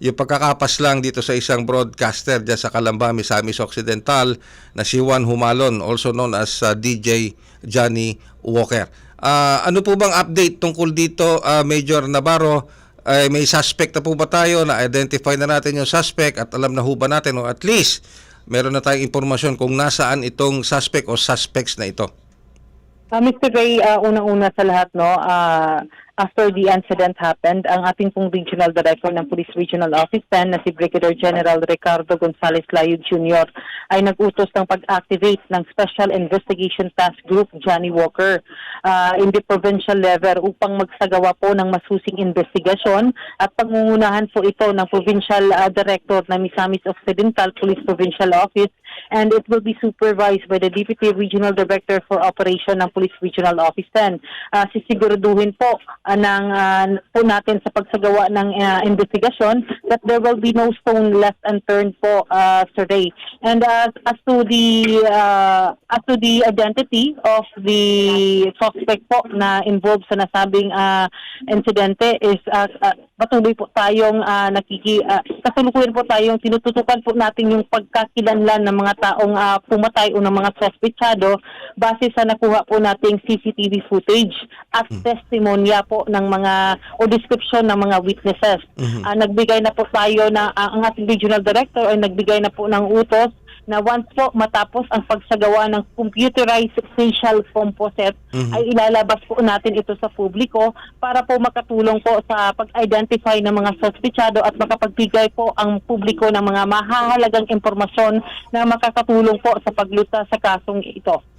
yung pagkakapas lang dito sa isang broadcaster dyan sa Calamba, Misamis Occidental na si Juan Humalon, also known as uh, DJ Johnny Walker. Ah, ano po bang update tungkol dito, ah, Major Navarro? Ay, may suspect na po ba tayo? Na-identify na natin yung suspect at alam na ho natin o at least meron na tayong impormasyon kung nasaan itong suspect o suspects na ito? Uh, Mr. Ray, uh, unang-una sa lahat, no, uh, after the incident happened, ang ating pong Regional Director ng Police Regional Office 10 na si Brigadier General Ricardo Gonzales Layo Jr. ay nag-utos ng pag-activate ng Special Investigation Task Group Johnny Walker uh, in the provincial level upang magsagawa po ng masusing investigasyon at pangungunahan po ito ng Provincial uh, Director ng Misamis Occidental Police Provincial Office and it will be supervised by the Deputy Regional Director for Operation ng Police Regional Office 10. Uh, sisiguraduhin po uh, ng, uh, po natin sa pagsagawa ng uh, investigasyon that there will be no stone left unturned po, uh, Sir Ray. And uh, as to the uh, as to the identity of the suspect po na involved sa nasabing uh, insidente is uh, uh, patuloy po tayong uh, nakiki uh, kasulukuyan po tayong tinututukan po natin yung pagkakilanlan ng mga taong uh, pumatay o ng mga sospechado base sa nakuha po nating CCTV footage at testimonya po ng mga o description ng mga witnesses. Ah, nagbigay na po tayo na ah, ang ating regional director ay nagbigay na po ng utos na once po matapos ang pagsagawa ng computerized facial composite ay ilalabas po natin ito sa publiko para po makatulong po sa pag-identify ng mga sospechado at makapagbigay po ang publiko ng mga mahahalagang impormasyon na makakatulong po sa pagluta sa kasong ito.